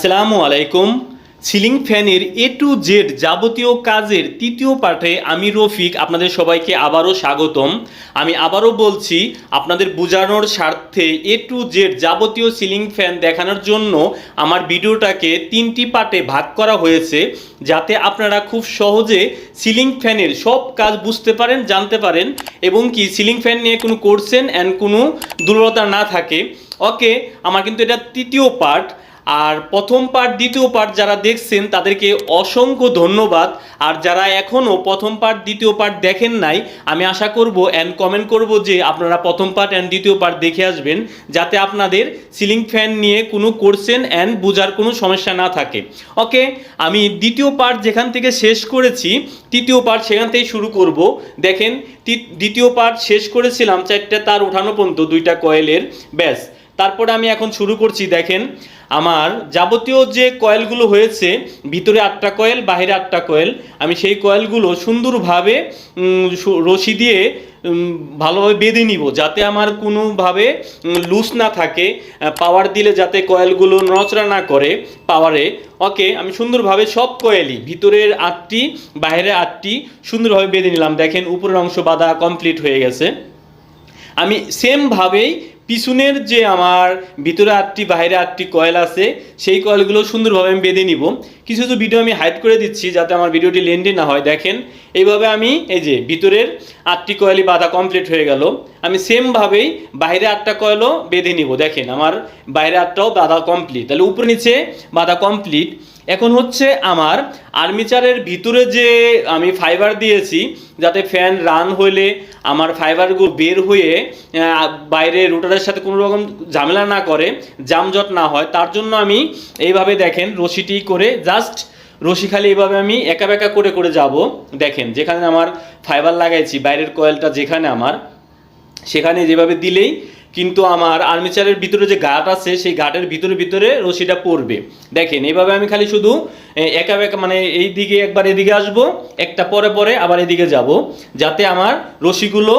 আসসালামু আলাইকুম। সিলিং ফ্যানের এ টু জেড যাবতীয় কাজের তৃতীয় পাঠে আমি রফিক, আপনাদের সবাইকে আবারও স্বাগতম। আমি আবারও বলছি, আপনাদের বোঝানোর স্বার্থে এ টু জেড যাবতীয় সিলিং ফ্যান দেখানোর জন্য আমার ভিডিওটাকে তিনটি পার্টে ভাগ করা হয়েছে, যাতে আপনারা খুব সহজে সিলিং ফ্যানের সব কাজ বুঝতে পারেন, জানতে পারেন, এবং কি সিলিং ফ্যান নিয়ে কোনো করছেন অ্যান্ড কোনো দুর্বলতা না থাকে। ওকে, আমার কিন্তু এটা তৃতীয় পার্ট আর প্রথম পার্ট দ্বিতীয় পার্ট যারা দেখছেন, তাদেরকে অসংখ্য ধন্যবাদ। আর যারা এখনও প্রথম পার্ট দ্বিতীয় পার্ট দেখেন নাই, আমি আশা করব অ্যান্ড কমেন্ট করব যে আপনারা প্রথম পার্ট অ্যান্ড দ্বিতীয় পার্ট দেখে আসবেন, যাতে আপনাদের সিলিং ফ্যান নিয়ে কোনো কোর্সেন অ্যান্ড বোঝার কোনো সমস্যা না থাকে। ওকে আমি দ্বিতীয় পার্ট যেখান থেকে শেষ করেছি, তৃতীয় পার্ট সেখান থেকেই শুরু করব। দেখেন দ্বিতীয় পার্ট শেষ করেছিলাম, চারটে তার উঠানো পর্যন্ত দুইটা কয়েলের ব্যাস। তারপরে আমি এখন শুরু করছি, দেখেন। আমার যাবতীয় যে কয়েলগুলো হয়েছে, ভিতরে আটটা কয়েল বাইরে আটটা কয়েল, আমি সেই কয়েলগুলো সুন্দরভাবে রশি দিয়ে ভালোভাবে বেঁধে নিব যাতে আমার কোনোভাবে লুজ না থাকে পাওয়ার দিলে যাতে কয়েলগুলো নড়াচড়া না করে পাওয়ারে। ওকে, আমি সুন্দরভাবে সব কয়েলই, ভিতরের আটটি বাইরে আটটি সুন্দরভাবে বেঁধে নিলাম। দেখেন, উপরের অংশ বাঁধা কমপ্লিট হয়ে গেছে। আমি সেমভাবেই পিছনের যে আমার ভিতরে আটটি, বাইরে আটটি কয়েল আছে, সেই কয়েলগুলো সুন্দরভাবে আমি বেঁধে নিব। কিছু কিছু ভিডিও আমি হাইড করে দিচ্ছি যাতে আমার ভিডিওটি লেন্দি না হয়। দেখেন, এইভাবে আমি এই যে ভিতরের আটটি কয়েলই বাঁধা কমপ্লিট হয়ে গেল। আমি সেমভাবেই বাইরে আটটা কয়েলও বেঁধে নিব। দেখেন, আমার বাইরে আটটাও বাঁধা কমপ্লিট তাহলে উপর নিচে বাঁধা কমপ্লিট এখন হচ্ছে আমার আর্মিচারের ভিতরে যে আমি ফাইবার দিয়েছি, যাতে ফ্যান রান হইলে আমার ফাইবারগুলো বের হয়ে বাইরে রোটারের সাথে কোনো রকম ঝামেলা না করে জামজট না হয়, তার জন্য আমি এইভাবে দেখেন রশিটি করে জাস্ট রশি খালি এইভাবে আমি একা বেকা করে করে যাব। দেখেন যেখানে আমার ফাইবার লাগাইছি, বাইরের কয়েলটা যেখানে আমার, সেখানে যেভাবে দিলেই কিন্তু আমার আর্মিচারের ভিতরে যে গাঁট আছে, সেই গাঁটের ভিতরে ভিতরে রশিটা পড়বে। দেখেন এইভাবে আমি খালি শুধু একা বেকা মানে এই দিকে একবার এদিকে আসব, একটা পরে পরে আবার এদিকে যাব, যাতে আমার রশিগুলো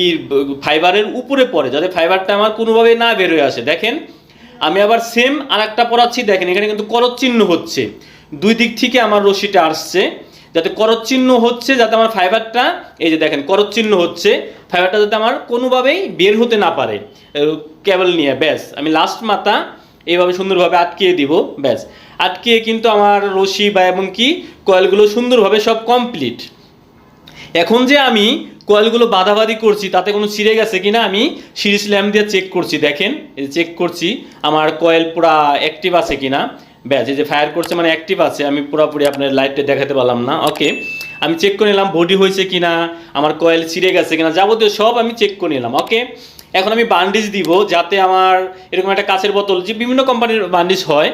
ই ফাইবারের উপরে পড়ে, যাতে ফাইবারটা আমার কোনোভাবে না বেরোয় আসে। দেখেন, আমি আবার সেম আর একটা পড়াচ্ছি, দেখেন, এখানে কিন্তু করত চিহ্ন হচ্ছে। দুই দিক থেকে আমার রশিটা আসছে। যাতে করত চিহ্ন হচ্ছে, যাতে আমার ফাইবারটা এই যে দেখেন করত চিহ্ন হচ্ছে ফাইবারটা যাতে আমার কোনোভাবেই বের হতে না পারে। কেবল নিয়ে, ব্যাস। আমি লাস্ট মাথা এইভাবে সুন্দরভাবে আটকিয়ে দিব, ব্যাস। আটকিয়ে কিন্তু আমার রশি বা এবং কি কয়েলগুলো সুন্দরভাবে সব কমপ্লিট এখন যে আমি কয়েলগুলো বাধাবাধি করছি, তাতে কোনো ছিঁড়ে গেছে কিনা আমি সিরিজ ল্যাম্প দিয়ে চেক করছি, দেখেন চেক করছি, আমার কয়েল পুরা অ্যাক্টিভ আছে কিনা। ব্যাস, এই যে ফায়ার করছে মানে অ্যাক্টিভ আছে, আমি পুরোপুরি আপনার লাইটটা দেখাতে পারলাম না। ওকে আমি চেক করে নিলাম বডি হয়েছে কিনা, আমার কয়েল ছিঁড়ে গেছে কিনা, যাবতীয় সব আমি চেক করে নিলাম ওকে এখন আমি বান্ডিজ দিব যাতে আমার, এরকম একটা কাছের বোতল, যে বিভিন্ন কোম্পানির বান্ডিজ হয়,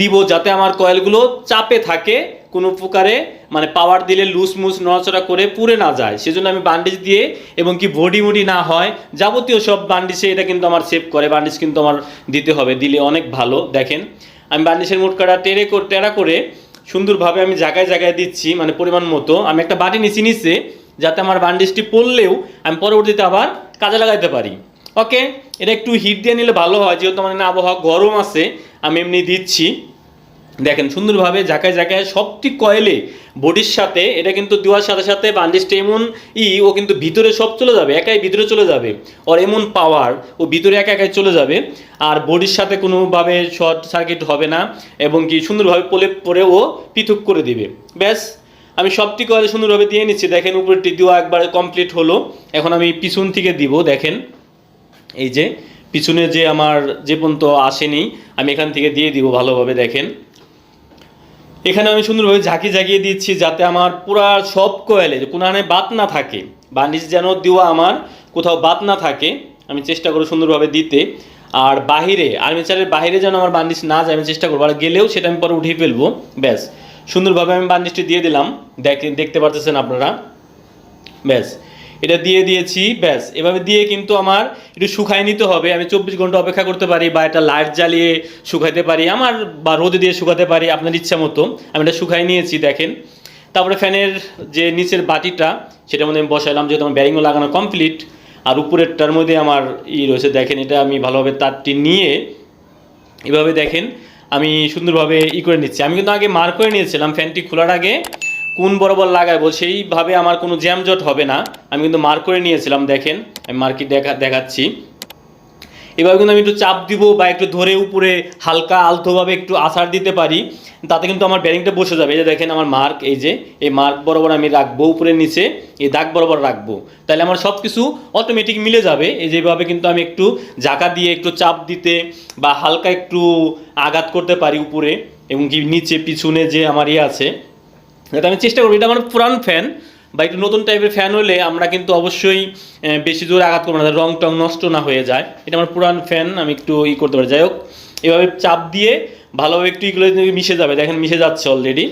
দিব যাতে আমার কয়েলগুলো চাপে থাকে, কোনো প্রকারে মানে পাওয়ার দিলে লুজ মুস নড়াচড়া করে পুড়ে না যায়। সেজন্য আমি বান্ডিজ দিয়ে এবং কি বডি মুডি না হয়, যাবতীয় সব বান্ডিসে এটা কিন্তু আমার সেভ করে বান্ডিজ কিন্তু আমার দিতে হবে, দিলে অনেক ভালো, দেখেন। আমি বার্নিশের মোটকাটা টেরে করে টেরা করে সুন্দরভাবে আমি জায়গায় জায়গায় দিচ্ছি মানে পরিমাণ মতো। আমি একটা বাটি নিচে নিচে, যাতে আমার বার্নিশটি পড়লেও আমি পরবর্তীতে আবার কাজে লাগাইতে পারি। ওকে এটা একটু হিট দিয়ে নিলে ভালো হয়, যেহেতু আমার আবহাওয়া গরম আছে, আমি এমনি দিচ্ছি। দেখেন সুন্দরভাবে জায়গায় জায়গায় সবটি কয়েলে বডির সাথে, এটা কিন্তু দেওয়ার সাথে সাথে বান্ডিজটা এমন ই, ও কিন্তু ভিতরে সব চলে যাবে, একাই ভিতরে চলে যাবে। ওর এমন পাওয়ার ও ভিতরে একা একাই চলে যাবে। আর বডির সাথে কোনোভাবে শর্ট সার্কিট হবে না, এবং কি সুন্দরভাবে পলে পরে ও পৃথক করে দিবে। ব্যাস, আমি সবটি কয়েলে সুন্দরভাবে দিয়ে নিচ্ছি। দেখেন উপরটি দেওয়া একবার কমপ্লিট হলো। এখন আমি পিছন থেকে দিব, দেখেন। এই যে, পিছনে যে আমার যে পর্যন্ত আসেনি, আমি এখান থেকে দিয়ে দিব ভালোভাবে, দেখেন। এখানে আমি সুন্দরভাবে ঝাঁকি ঝাঁকিয়ে দিচ্ছি যাতে আমার পুরা সব কয়েলে কোনখানে বাত না থাকে বান্ডিজ যেন দেওয়া আমার কোথাও বাত না থাকে, আমি চেষ্টা করব সুন্দরভাবে দিতে। আর বাহিরে আর্মিচারের বাইরে যেন আমার বান্ডিজ না যায়, আমি চেষ্টা করব। আর গেলেও সেটা আমি পরে উঠিয়ে ফেলব। ব্যাস। সুন্দরভাবে আমি বান্ডিজটি দিয়ে দিলাম। দেখে দেখতে পারতেছেন আপনারা? ব্যাস। এটা দিয়ে দিয়েছি, ব্যাস। এভাবে দিয়ে কিন্তু আমার একটু শুকায় নিতে হবে। আমি চব্বিশ ঘণ্টা অপেক্ষা করতে পারি বা একটা লাইট জ্বালিয়ে শুকাইতে পারি, আমার বা রোদে দিয়ে শুকাতে পারি, আপনার ইচ্ছা মতো। আমি এটা শুকাই নিয়েছি, দেখেন। তারপরে ফ্যানের যে নিচের বাটিটা, সেটার মধ্যে আমি বসাইলাম, যেহেতু আমার ব্যারিংও লাগানো কমপ্লিট। আর উপরেরটার মধ্যে আমার ই রয়েছে, দেখেন, এটা আমি ভালোভাবে তারটি নিয়ে এভাবে দেখেন, আমি সুন্দরভাবে ই করে নিচ্ছি। আমি কিন্তু আগে মার করে নিয়েছিলাম, ফ্যানটি খোলার আগে। কোন বরাবর লাগাবো সেইভাবে আমার কোনো জ্যামজট হবে না। আমি কিন্তু মার্ক করে নিয়েছিলাম, দেখেন, আমি মার্কি দেখা, দেখাচ্ছি। এবার কিন্তু আমি একটু চাপ দিব বা একটু ধরে উপরে হালকা আলতোভাবে একটু আছাড় দিতে পারি, তাতে কিন্তু আমার ব্যারিংটা বসে যাবে। এই যে দেখেন আমার মার্ক এই যে, এই মার্ক বরাবর আমি রাখব উপরে নিচে, এই দাগ বরাবর রাখব। তাহলে আমার সব কিছু অটোমেটিক মিলে যাবে। এই যেভাবে কিন্তু আমি একটু জাকা দিয়ে একটু চাপ দিতে বা হালকা একটু আঘাত করতে পারি উপরে এবং কি নিচে পিছনে যে আমার ইয়ে আছে এটা আমি চেষ্টা করব, এটা আমার পুরান ফ্যান বা একটু নতুন টাইপের ফ্যান হলে আমরা কিন্তু অবশ্যই বেশি জোরে আঘাত করব না রং টং নষ্ট না হয়ে যায়। এটা আমার পুরান ফ্যান আমি একটু ই করতে পারি। যাই হোক, এভাবে চাপ দিয়ে ভালোভাবে একটু ইগুলো মিশে যাবে। দেখেন মিশে যাচ্ছে অলরেডি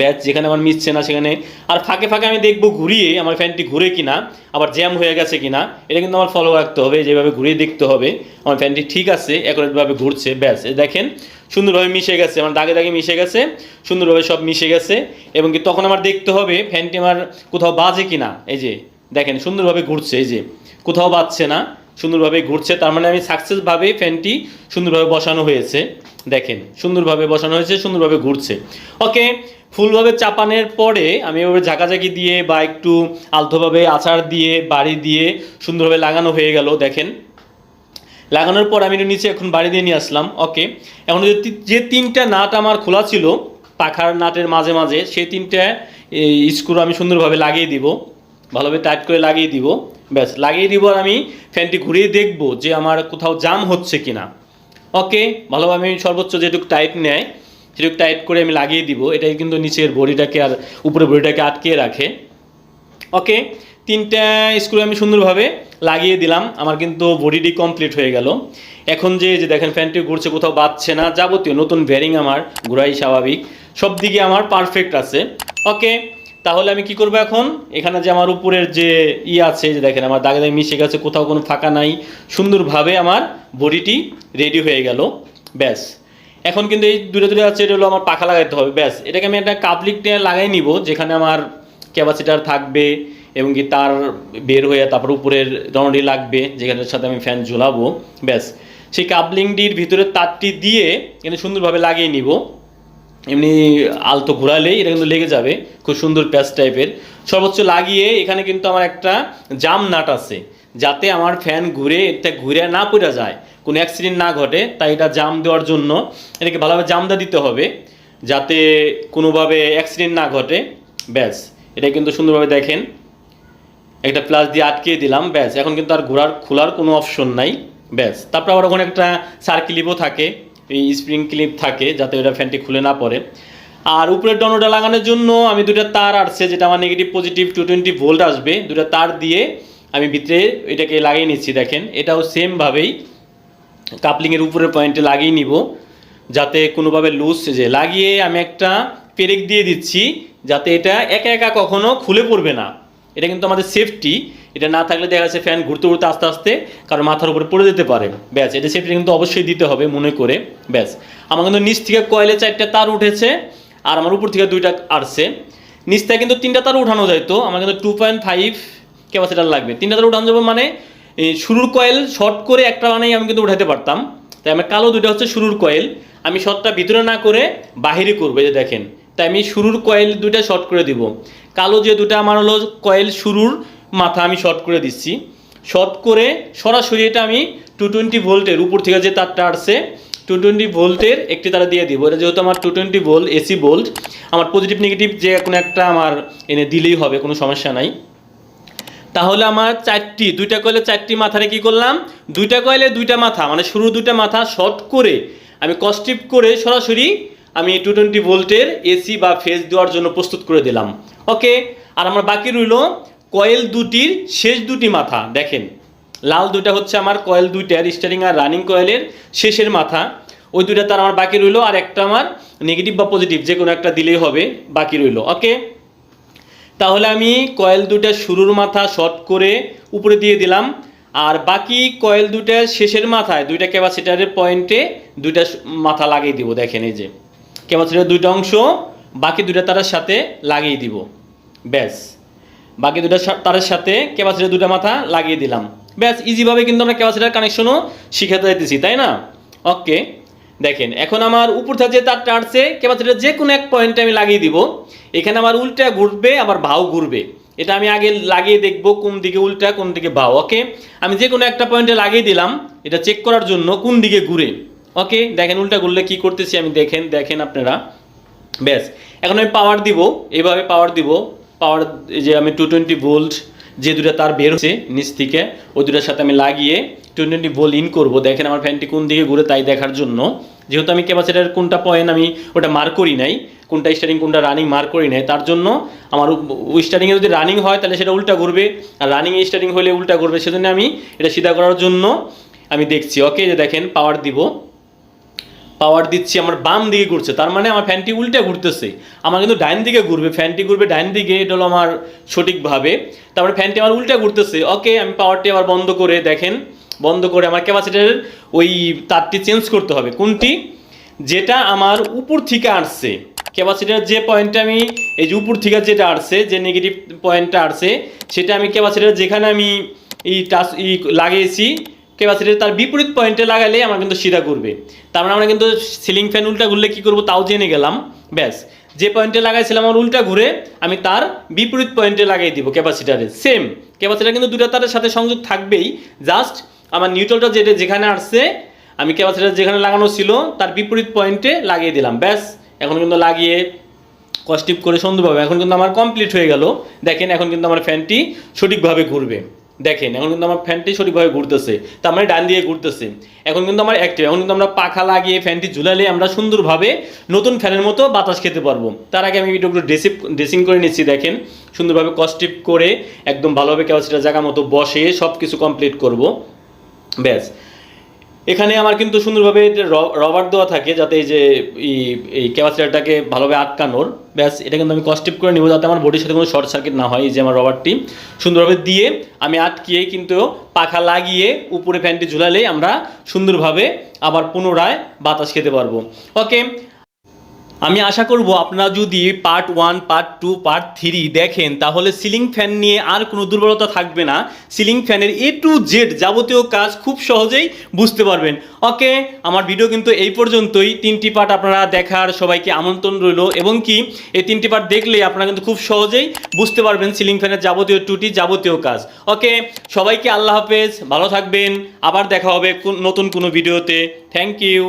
ব্যাচ যেখানে আমার মিশছে না, সেখানে আর ফাঁকে ফাঁকে আমি দেখব ঘুরিয়ে আমার ফ্যানটি ঘুরে কিনা, আবার জ্যাম হয়ে গেছে কিনা, এটা কিন্তু আমার ফলো রাখতে হবে যেভাবে ঘুরিয়ে দেখতে হবে, আমার ফ্যানটি ঠিক আছে একভাবে ঘুরছে, ব্যাস দেখেন, সুন্দরভাবে মিশে গেছে, আমার দাগে দাগে মিশে গেছে, সুন্দরভাবে সব মিশে গেছে, এবং কি তখন আমার দেখতে হবে ফ্যানটি আমার কোথাও বাজে কিনা, এই যে, দেখেন, সুন্দরভাবে ঘুরছে, এই যে, কোথাও বাজছে না, সুন্দরভাবে ঘুরছে, তার মানে আমি সাকসেসভাবে ফ্যানটি সুন্দরভাবে বসানো হয়েছে, দেখেন, সুন্দরভাবে বসানো হয়েছে, সুন্দরভাবে ঘুরছে ওকে ফুলভাবে চাপানোর পরে আমি এভাবে ঝাঁকাঝাঁকি দিয়ে বা একটু আলতোভাবে আচার দিয়ে, বাড়ি দিয়ে সুন্দরভাবে লাগানো হয়ে গেল, দেখেন। লাগানোর পর আমি নিচে এখন বাড়ি দিয়ে নিয়ে আসলাম ওকে এখন যে যে তিনটা নাট আমার খোলা ছিল, পাখার নাটের মাঝে মাঝে, সেই তিনটা স্ক্রু আমি সুন্দরভাবে লাগিয়ে দিব, ভালোভাবে টাইট করে লাগিয়ে দিব, ব্যাস, লাগিয়ে দিব আর আমি ফ্যানটি ঘুরিয়ে দেখব যে আমার কোথাও জাম হচ্ছে কিনা। ওকে ভালোভাবে আমি সর্বোচ্চ যেটুকু টাইট নেয় সেটুকু টাইট করে আমি লাগিয়ে দিব এটাই কিন্তু নিচের বডিটাকে আর উপরে বডিটাকে আটকিয়ে রাখে। ওকে, তিনটা স্ক্রু আমি সুন্দরভাবে লাগিয়ে দিলাম, আমার কিন্তু বডিটি কমপ্লিট হয়ে গেল। এখন যে যে দেখেন ফ্যানটি ঘুরছে, কোথাও বাজছে না, যাবতীয় নতুন ব্যারিং আমার ঘুরাই স্বাভাবিক, সব দিকে আমার পারফেক্ট আছে। ওকে, তাহলে আমি কি করব এখন? এখানে যে আমার উপরের যে ই আছে, যে দেখেন আমার দাগে দাগে মিশে গেছে, কোথাও কোনো ফাঁকা নাই, সুন্দরভাবে আমার বডিটি রেডি হয়ে গেল। ব্যাস। এখন কিন্তু এই দূরে দূরে আছে এটা হলো আমার পাখা লাগাইতে হবে, ব্যাস। এটাকে আমি একটা কাপলিক দিয়ে লাগাই নিব, যেখানে আমার ক্যাপাসিটার থাকবে এবং কি তার বের হয়ে তারপর উপরের দনডি লাগবে, যেখানের সাথে আমি ফ্যান ঝোলাবো, ব্যাস। সেই কাপলিংটির ভিতরে তারটি দিয়ে কিন্তু সুন্দরভাবে লাগিয়ে নিব। এমনি আলতো ঘোরালেই এটা কিন্তু লেগে যাবে, খুব সুন্দর প্যাচ টাইপের সর্বোচ্চ লাগিয়ে এখানে কিন্তু আমার একটা জাম নাট আছে, যাতে আমার ফ্যান ঘুরে এটা ঘুরে না পড়ে যায়। কোনো অ্যাক্সিডেন্ট না ঘটে, তাই এটা জাম দেওয়ার জন্য এটাকে ভালোভাবে জামদা দিতে হবে যাতে কোনোভাবে অ্যাক্সিডেন্ট না ঘটে। ব্যাস, এটা কিন্তু সুন্দরভাবে দেখেন। একটা প্লাস দিয়ে আটকিয়ে দিলাম, ব্যাস। এখন কিন্তু আর ঘোরার, খোলার কোনো অপশন নাই, ব্যাস। তারপর আবার ওখানে একটা সার্কিলিপও থাকে, এই স্প্রিং ক্লিপ থাকে, যাতে ওটা ফ্যানটি খুলে না পড়ে। আর উপরের ডনোটা লাগানোর জন্য আমি দুটা তার আসছে যেটা আমার negative positive two twenty volt আসবে। দুটা তার দিয়ে আমি ভিতরে এটাকে লাগিয়ে নিচ্ছি, দেখেন। এটাও সেমভাবেই কাপলিংয়ের উপরের পয়েন্টে লাগিয়ে নিব, যাতে কোনোভাবে লুজ যে, লাগিয়ে আমি একটা পেরেক দিয়ে দিচ্ছি, যাতে এটা একা একা কখনো খুলে পড়বে না। এটা কিন্তু আমাদের সেফটি এটা না থাকলে দেখা যাচ্ছে ফ্যান ঘুরতে ঘুরতে আস্তে আস্তে কারও মাথার উপরে পড়ে যেতে পারে। ব্যাস, এটা সেফটি কিন্তু অবশ্যই দিতে হবে মনে করে, ব্যাস। আমার কিন্তু নিচ থেকে কয়েলে চারটে তার উঠেছে, আর আমার উপর থেকে দুইটা আসছে নিচ থেকে কিন্তু তিনটা তার উঠানো যায় তো, আমার কিন্তু টু পয়েন্ট ফাইভ ক্যাপাসিটার লাগবে। তিনটা তার উঠানো যাবে মানে শুরুর কয়েল শর্ট করে একটা বানাই আমি কিন্তু উঠাতে পারতাম। তাই আমার কালো দুইটা হচ্ছে শুরুর কয়েল। আমি শর্টটা ভিতরে না করে বাহিরে করব যে দেখেন। তাই আমি শুরুর কয়েল দুইটা শর্ট করে দিব। কালো যে দুটো আমার হলো কয়েল শুরুর মাথা আমি শর্ট করে দিচ্ছি। শর্ট করে সরাসরি এটা আমি টু টোয়েন্টি ভোল্টের উপর থেকে যে তারটা আসছে টু টোয়েন্টি ভোল্টের একটি তারা দিয়ে দিব। এটা যেহেতু আমার two twenty volt AC volt আমার পজিটিভ নেগেটিভ যে কোনো একটা আমার এনে দিলেই হবে, কোনো সমস্যা নাই। তাহলে আমার চারটি, দুইটা কয়েলে চারটি মাথারে কি করলাম? দুইটা কয়েলে দুইটা মাথা মানে শুরু দুইটা মাথা শর্ট করে আমি কস্টিপ করে সরাসরি আমি টু টোয়েন্টি ভোল্টের এসি বা ফেজ দেওয়ার জন্য প্রস্তুত করে দিলাম। ওকে আর আমার বাকি রইল কয়েল দুটির শেষ দুটি মাথা, দেখেন। লাল দুইটা হচ্ছে আমার কয়েল দুইটার স্টারিং আর রানিং কয়েলের শেষের মাথা। ওই দুইটা তার আমার বাকি রইল আর একটা আমার নেগেটিভ বা পজিটিভ যে কোনো একটা দিলেই হবে, বাকি রইল। ওকে তাহলে আমি কয়েল দুটা শুরুর মাথা শর্ট করে উপরে দিয়ে দিলাম। আর বাকি কয়েল দুটা শেষের মাথায় দুইটা ক্যাপাসিটারের পয়েন্টে দুইটা মাথা লাগিয়ে দিব, দেখেন এই যে। ক্যাপাসিটার দুইটা অংশ, বাকি দুইটা তারের সাথে লাগিয়ে দিব। ব্যাস। বাকি দুটা তারের সাথে ক্যাপাসিটার দুটা মাথা লাগিয়ে দিলাম। ব্যাস ইজিভাবে কিন্তু আমরা ক্যাপাসিটার কানেকশনও শিখাতে যাইতেছি, তাই না? ওকে দেখেন, এখন আমার উপর থেকে যে তারটা আসছে ক্যাপাসিটার যে কোনো এক পয়েন্টে আমি লাগিয়ে দিব। এখানে আমার উল্টা ঘুরবে, আবার ভাও ঘুরবে। এটা আমি আগে লাগিয়ে দেখব কোন দিকে উল্টা, কোন দিকে ভাও ওকে আমি যে কোনো একটা পয়েন্টে লাগিয়ে দিলাম, এটা চেক করার জন্য কোন দিকে ঘুরে। ওকে দেখেন, উল্টা ঘুরলে কি করতেছি আমি? দেখেন দেখেন আপনারা। ব্যাস, এখন আমি পাওয়ার দিব। এইভাবে পাওয়ার দিব। পাওয়ার যে আমি টু টোয়েন্টি ভোল্ট যে দুটা তার বের হচ্ছে নিচ থেকে, ওই দুটার সাথে আমি লাগিয়ে টু টোয়েন্টি ভোল্ট ইন করব। দেখেন, আমার ফ্যানটি কোন দিকে ঘুরে তাই দেখার জন্য। যেহেতু আমি ক্যাপাসিটার কোনটা পয়েন্ট আমি ওটা মার্ক করি নাই, কোনটা স্টারিং কোনটা রানিং মার্ক করি নাই, তার জন্য আমার স্টারিংয়ে যদি রানিং হয়, তাহলে সেটা উল্টা ঘুরবে। আর রানিং স্টারিং হলে উল্টা ঘুরবে, সেজন্য আমি এটা সিধা করার জন্য আমি দেখছি। ওকে যে দেখেন পাওয়ার দিব। পাওয়ার দিচ্ছি, আমার বাম দিকে ঘুরছে। তার মানে আমার ফ্যানটি উল্টে ঘুরতেছে। আমার কিন্তু ডাইন দিকে ঘুরবে ফ্যানটি ঘুরবে ডাইন দিকে, এটা হলো আমার সঠিকভাবে। তারপরে ফ্যানটি আমার উল্টে ঘুরতেছে। ওকে আমি পাওয়ারটি আবার বন্ধ করে, দেখেন। বন্ধ করে আমার ক্যাপাসিটারের ওই তারটি চেঞ্জ করতে হবে। কোনটি? যেটা আমার উপর থেকে আসছে। ক্যাপাসিটার যে পয়েন্টটা আমি, এই যে উপর থেকে যেটা আসছে, যে নেগেটিভ পয়েন্টটা আসছে, সেটা আমি ক্যাপাসিটার যেখানে আমি এই টাচ, ই লাগিয়েছি ক্যাপাসিটার তার বিপরীত পয়েন্টে লাগালে আমার কিন্তু সিধা করবে তার মানে আমরা কিন্তু সিলিং ফ্যান উল্টা ঘুরলে কি করব? তাও জেনে গেলাম। ব্যাস। যে পয়েন্টে লাগাইছিলাম আমার উল্টা ঘুরে, আমি তার বিপরীত পয়েন্টে লাগিয়ে দিব ক্যাপাসিটারে সেম ক্যাপাসিটার কিন্তু দুটা তারের সাথে সংযোগ থাকবেই। জাস্ট আমার নিউট্রালটা যেটা যেখানে আসছে, আমি ক্যাপাসিটার যেখানে লাগানো ছিল, তার বিপরীত পয়েন্টে লাগিয়ে দিলাম। ব্যাস, এখন কিন্তু লাগিয়ে কস্টিপ করে সুন্দরভাবে এখন কিন্তু আমার কমপ্লিট হয়ে গেল। দেখেন, এখন কিন্তু আমার ফ্যানটি সঠিকভাবে ঘুরবে। দেখেন, এখন কিন্তু আমার ফ্যানটি সঠিকভাবে ঘুরতেছে। তার মানে ডান দিয়ে ঘুরতেছে। এখন কিন্তু আমার অ্যাক্টিভ এখন কিন্তু আমরা পাখা লাগিয়ে ফ্যানটি ঝুলালে আমরা সুন্দরভাবে নতুন ফ্যানের মতো বাতাস খেতে পারব। তার আগে আমি ভিডিওগুলো ড্রেসিপ ড্রেসিং করে নিচ্ছি, দেখেন। সুন্দরভাবে কস্টিপ করে একদম ভালোভাবে ক্যাপাসিটার জায়গা মতো বসে সব কিছু কমপ্লিট করব। ব্যাস। এখানে আমার কিন্তু সুন্দরভাবে রবার দেওয়া থাকে যাতে এই যে এই- ক্যাপাসিটারটাকে ভালোভাবে আটকানোর। ব্যাস, এটা কিন্তু আমি কস্টিপ করে নিব যাতে আমার বডির সাথে কোনো শর্ট সার্কিট না হয়, এই যে আমার রবারটি সুন্দরভাবে দিয়ে আমি আটকিয়ে কিন্তু পাখা লাগিয়ে উপরে ফ্যানটি ঝুলালেই আমরা সুন্দরভাবে আবার পুনরায় বাতাস খেতে পারব। ওকে আমি আশা করব আপনারা যদি part one part two part three দেখেন, তাহলে সিলিং ফ্যান নিয়ে আর কোনো দুর্বলতা থাকবে না। সিলিং ফ্যানের এ টু জেড যাবতীয় কাজ খুব সহজেই বুঝতে পারবেন। ওকে, আমার ভিডিও কিন্তু এই পর্যন্তই। তিনটি পার্ট আপনারা দেখার সবাইকে আমন্ত্রণ রইল। এবং কি, এই তিনটি পার্ট দেখলে আপনারা কিন্তু খুব সহজেই বুঝতে পারবেন সিলিং ফ্যানের যাবতীয় টুটি যাবতীয় কাজ। ওকে, সবাইকে আল্লাহ হাফেজ, ভালো থাকবেন। আবার দেখা হবে নতুন কোনো ভিডিওতে থ্যাংক ইউ